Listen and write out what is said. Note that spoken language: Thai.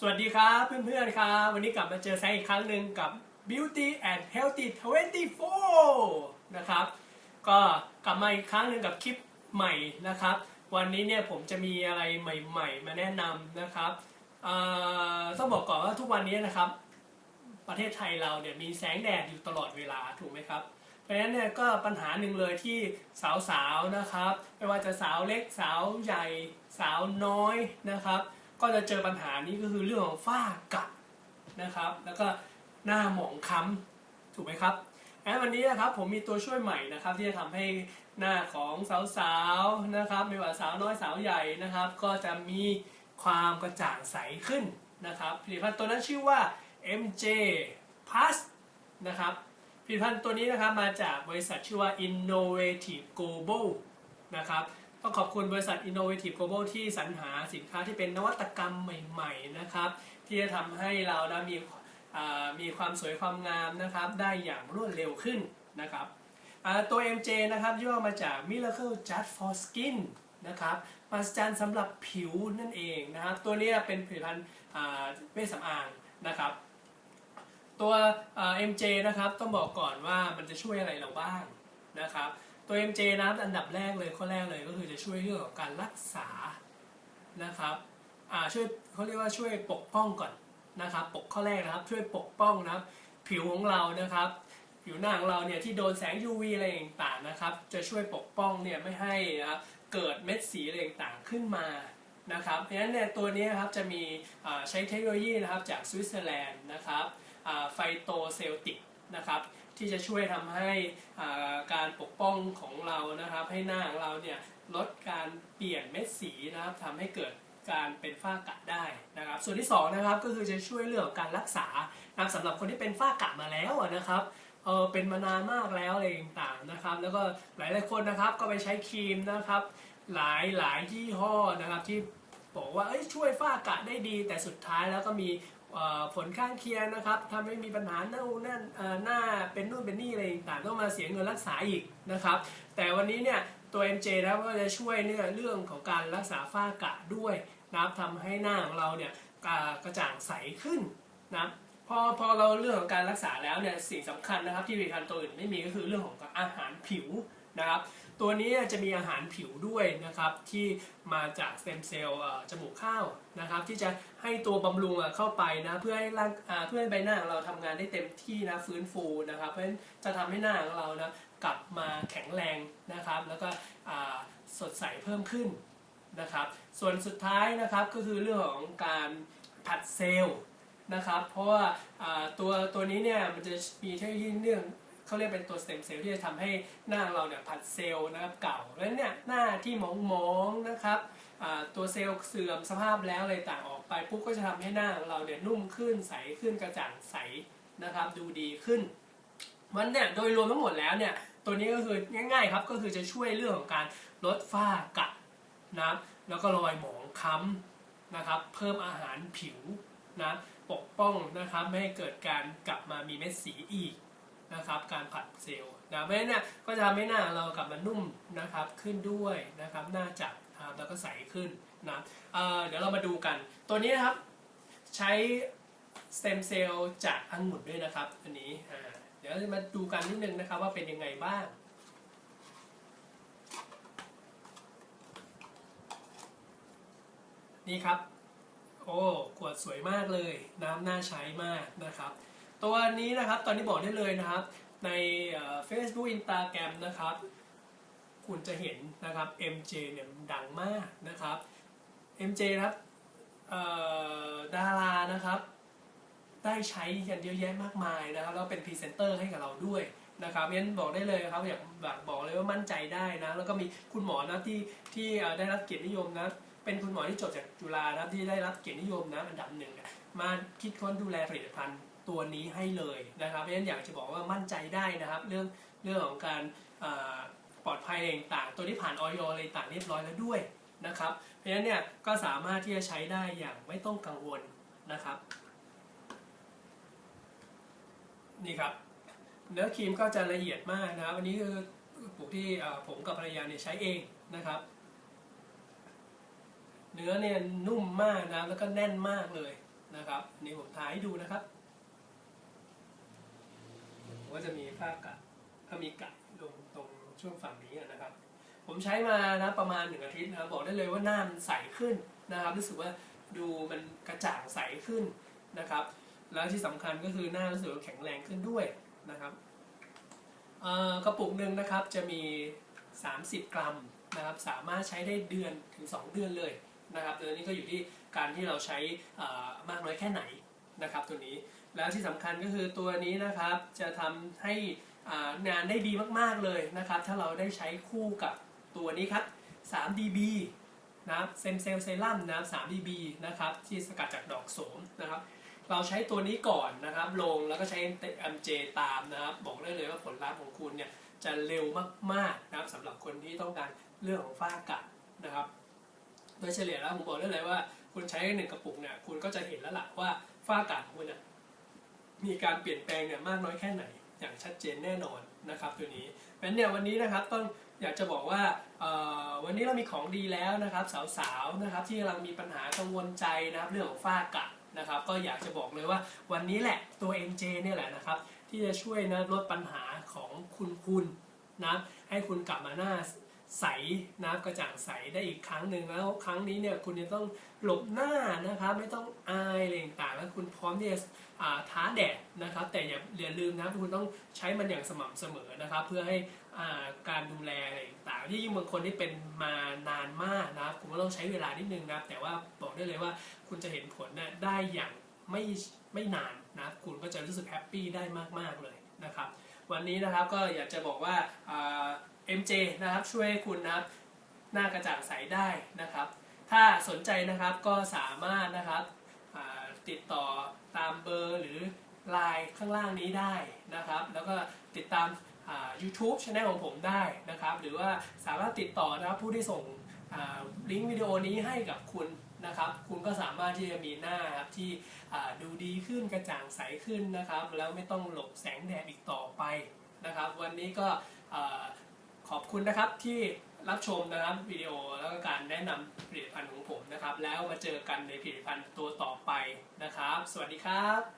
สวัสดีครับเพื่อนๆครับ วันนี้กลับมาเจอแซงอีกครั้งหนึ่งกับ Beauty and Healthy 24 นะครับ ก็กลับมาอีกครั้งหนึ่งกับคลิปใหม่นะครับ วันนี้เนี่ยผมจะมีอะไรใหม่ๆ มาแนะนำนะครับต้องบอกก่อนว่าทุกวันนี้นะครับ ประเทศไทยเราเนี่ยมีแสงแดดอยู่ตลอดเวลาถูกไหมครับเพราะฉะนั้นเนี่ยก็ปัญหาหนึ่งเลยที่สาวๆนะครับ ไม่ว่าจะสาวเล็กสาวใหญ่สาวน้อยนะครับ ก็จะเจอปัญหานี้ก็คือเรื่องของฝ้ากระนะครับ แล้วก็หน้าหมองคล้ำถูกไหมครับงั้นวันนี้นะครับผมมีตัวช่วยใหม่นะครับ ที่จะทำให้หน้าของสาวๆนะครับ ไม่ว่าสาวน้อยสาวใหญ่นะครับ ก็จะมีความกระจ่างใสขึ้นนะครับผลิตภัณฑ์ตัวนั้นชื่อว่า MJ Plus นะครับผลิตภัณฑ์ตัวนี้นะครับมาจากบริษัทชื่อว่า Innovative Global นะครับ ต้องขอบคุณบริษัท Innovative Global ที่สรรหาสินค้าที่เป็นนวัตกรรมใหม่ ๆ นะครับ ที่จะทำให้เรานะมีมีความสวยความงามนะครับ ได้อย่างรวดเร็วขึ้นนะครับตัว MJ นะครับย่อมาจาก Miracle Just for Skin นะครับมหัศจรรย์สำหรับผิวนั่นเองนะครับ ตัวนี้เป็นผลิตภัณฑ์เวชสำอางนะครับ ตัวเอ่อ MJ นะครับต้องบอกก่อนว่ามันจะช่วยอะไรเราบ้างนะครับ ตัว MJ นะครับอันดับแรกเลยข้อแรกเลยก็คือจะช่วยเรื่องของการรักษานะครับอ่าช่วยเขาเรียกว่าช่วยปกป้องก่อนนะครับ ปกข้อแรกนะครับช่วยปกป้องนะครับ ผิวของเรานะครับ ผิวหน้าของเราเนี่ยที่โดนแสง UV อะไรต่างๆนะครับ จะช่วยปกป้องเนี่ยไม่ให้นะครับเกิดเม็ดสีอะไรต่างๆขึ้นมานะครับเพราะฉะนั้นเนี่ยตัวนี้นะครับจะมีใช้เทคโนโลยีนะครับจากสวิตเซอร์แลนด์นะครับไฟโตเซลติกนะครับ ที่จะช่วยทำให้การปกป้องของเรานะครับ ให้หน้าของเราเนี่ยลดการเปลี่ยนเม็ดสีนะครับทำให้เกิดการเป็นฝ้ากระได้นะครับ ส่วนที่สองนะครับก็คือจะช่วยเรื่องการรักษานะครับสำหรับคนที่เป็นฝ้ากระมาแล้วนะครับเออเป็นมานานมากแล้วอะไรต่างๆนะครับ แล้วก็หลายๆคนนะครับก็ไปใช้ครีมนะครับ หลายหลายยี่ห้อนะครับที่บอกว่าเอ้ยช่วยฝ้ากระได้ดี แต่สุดท้ายแล้วก็มี ผลข้างเคียงนะครับทำให้มีปัญหาเน่าแน่นหน้าเป็นนู่นเป็นนี่อะไรต่างต้องมาเสียเงินรักษาอีกนะครับ แต่วันนี้เนี่ยตัว MJ นะก็จะช่วยเนี่ยเรื่องของการรักษาฝ้ากระด้วยนะครับทำให้หน้าของเราเนี่ยกระจ่างใสขึ้นนะพอพอเราเรื่องของการรักษาแล้วเนี่ยสิ่งสำคัญนะครับที่ผลิตภัณฑ์ตัวอื่นไม่มีก็คือเรื่องของอาหารผิว นะครับตัวนี้จะมีอาหารผิวด้วยนะครับที่มาจากสเต็มเซลล์จมูกข้าวนะครับที่จะให้ตัวบำรุงเข้าไปนะเพื่อให้ร่างเพื่อให้ใบหน้าของเราทำงานได้เต็มที่นะฟื้นฟูนะครับเพราะฉะนั้นจะทำให้หน้าของเรานะกลับมาแข็งแรงนะครับ แล้วก็สดใสเพิ่มขึ้นนะครับ ส่วนสุดท้ายนะครับก็คือเรื่องของการผัดเซลล์นะครับ เพราะว่าอ่าตัวตัวนี้เนี่ยมันจะมีเทคโนโลยีเรื่อง เขาเรียกเป็นตัวสเต็มเซลล์ที่จะทำให้หน้าเราเนี่ยผัดเซลล์นะครับเก่าแล้วเนี่ยหน้าที่หมองๆนะครับตัวเซลล์เสื่อมสภาพแล้วอะไรต่างออกไปปุ๊บก็จะทำให้หน้าของเราเนี่ยนุ่มขึ้นใสขึ้นกระจ่างใสนะครับ ดูดีขึ้นมันเนี่ยโดยรวมทั้งหมดแล้วเนี่ยตัวนี้ก็คือง่ายๆครับก็คือจะช่วยเรื่องของการลดฝ้ากระนะแล้วก็รอยหมองคล้ำนะครับเพิ่มอาหารผิวนะปกป้องนะครับไม่ให้เกิดการกลับมามีเม็ดสีอีก นะครับการผัดเซลล์นะเพราะฉะนั้นเนี่ยก็จะทำให้หน้าเรากลับมานุ่มนะครับขึ้นด้วยนะครับหน้าจับนะครับแล้วก็ใสขึ้นนะเเดี๋ยวเรามาดูกัน ตัวนี้นะครับใช้สเต็มเซลล์จากองุ่นด้วยนะครับ อันนี้เดี๋ยวมาดูกันนิดนึงนะครับว่าเป็นยังไงบ้างนี่ครับ โอ้ ขวดสวยมากเลย น้ำน่าใช้มากนะครับ ตัวนี้นะครับตอนนี้บอกได้เลยนะครับ ในเอ่อ Facebook Instagram นะครับ คุณจะเห็นนะครับ MJ เนี่ยดังมากนะครับ MJ ครับดารานะครับ ได้ใช้กันเยอะแยะมากมายนะครับแล้วเป็นพรีเซนเตอร์ให้กับเราด้วยนะครับงั้นบอกได้เลยครับอยากบอกเลยว่ามั่นใจได้นะแล้วก็มีคุณหมอนะที่ที่ได้รับเกียรตินิยมนะเป็นคุณหมอที่จบจากจุฬานะที่ได้รับเกียรตินิยมนะอันดับหนึ่งมาคิดค้นดูแลผลิตภัณฑ์ ตัวนี้ให้เลยนะครับเพราะฉะนั้นอยากจะบอกว่ามั่นใจได้นะครับ เรื่องเรื่องของการปลอดภัยอะไรต่างๆ ตัวที่ผ่านออยอะไรต่างเรียบร้อยแล้วด้วยนะครับ เพราะฉะนั้นเนี่ยก็สามารถที่จะใช้ได้อย่างไม่ต้องกังวลนะครับ นี่ครับ เนื้อครีมก็จะละเอียดมากนะครับอันนี้คือปลูกที่ผมกับภรรยาเนี่ยใช้เองนะครับ เนื้อเนี่ยนุ่มมากนะแล้วก็แน่นมากเลยนะครับนี่ผมทายให้ดูนะครับ ผมก็จะมีผ้ากัดก็มีกัดลงตรงช่วงฝั่งนี้นะครับ ผมใช้มานะประมาณหนึ่งอาทิตย์นะครับบอกได้เลยว่าหน้ามันใสขึ้นนะครับ รู้สึกว่าดูมันกระจ่างใสขึ้นนะครับ แล้วที่สำคัญก็คือหน้ารู้สึกว่าแข็งแรงขึ้นด้วยนะครับกระปุกหนึ่งนะครับจะมี 30 กรัมนะครับ สามารถใช้ได้เดือนถึง 2 เดือนเลยนะครับตัวนี้ก็อยู่ที่การที่เราใช้มากน้อยแค่ไหนนะครับ ตัวนี้ แล้วที่สำคัญก็คือตัวนี้นะครับจะทำให้งานได้ดีมากๆเลยนะครับ ถ้าเราได้ใช้คู่กับตัวนี้ครับ 3dB นะครับเซมเซลเซรั่มนะครับ 3dB นะครับที่สกัดจากดอกโสมนะครับ เราใช้ตัวนี้ก่อนนะครับ ลงแล้วก็ใช้ MJ ตามนะครับ บอกได้เลยว่าผลลัพธ์ของคุณเนี่ยจะเร็วมากๆนะครับสำหรับคนที่ต้องการเรื่องของฝ้ากระนะครับ โดยเฉลี่ยแล้วผมบอกได้เลยว่า คุณใช้หนึ่งกระปุกเนี่ยคุณก็จะเห็นแล้วล่ะว่าฝ้ากระของคุณเนี่ย มีการเปลี่ยนแปลงเนี่ยมากน้อยแค่ไหนอย่างชัดเจนแน่นอนนะครับตัวนี้เพราะนั้นเนี่ยวันนี้นะครับต้องอยากจะบอกว่าวันนี้เรามีของดีแล้วนะครับสาวๆนะครับที่กำลังมีปัญหากังวลใจนะครับเรื่องของฝ้ากระนะครับก็อยากจะบอกเลยว่าวันนี้แหละตัว MJ เนี่ยแหละนะครับที่จะช่วยนะลดปัญหาของคุณคุณนะให้คุณกลับมาหน้า ใสนะครับกระจ่างใสได้อีกครั้งหนึ่งแล้วครั้งนี้เนี่ยคุณจะต้องหลบหน้านะครับไม่ต้องอายอะไรต่างๆแล้วคุณพร้อมที่จะท้าแดดนะครับ แต่อย่าอย่าลืมนะคุณต้องใช้มันอย่างสม่ำเสมอนะครับ เพื่อให้การดูแลอะไรต่างๆที่ยิ่งบางคนที่เป็นมานานมากนะครับ คุณก็ต้องใช้เวลานิดนึงนะครับ แต่ว่าบอกได้เลยว่าคุณจะเห็นผลเนี่ยได้อย่างไม่ไม่นานนะคุณก็จะรู้สึกแฮปปี้ได้มากๆเลยนะครับ วันนี้นะครับก็อยากจะบอกว่า MJ นะครับช่วยให้คุณนะครับหน้ากระจ่างใสได้นะครับ ถ้าสนใจนะครับก็สามารถนะครับติดต่อตามเบอร์หรือไลน์ข้างล่างนี้ได้นะครับ แล้วก็ติดตามอ่า YouTube c h anel ของผมได้นะครับ หรือว่าสามารถติดต่อนะครับผู้ที่ส่งลิงก์วิดีโอนี้ให้กับคุณนะครับ คุณก็สามารถที่จะมีหน้าครับที่ดูดีขึ้นกระจ่างใสขึ้นนะครับ แล้วไม่ต้องหลบแสงแดดอีกต่อไปนะครับ วันนี้ก็ ขอบคุณนะครับที่รับชมนะครับวิดีโอแล้วก็การแนะนำผลิตภัณฑ์ของผมนะครับ แล้วมาเจอกันในผลิตภัณฑ์ตัวต่อไปนะครับ สวัสดีครับ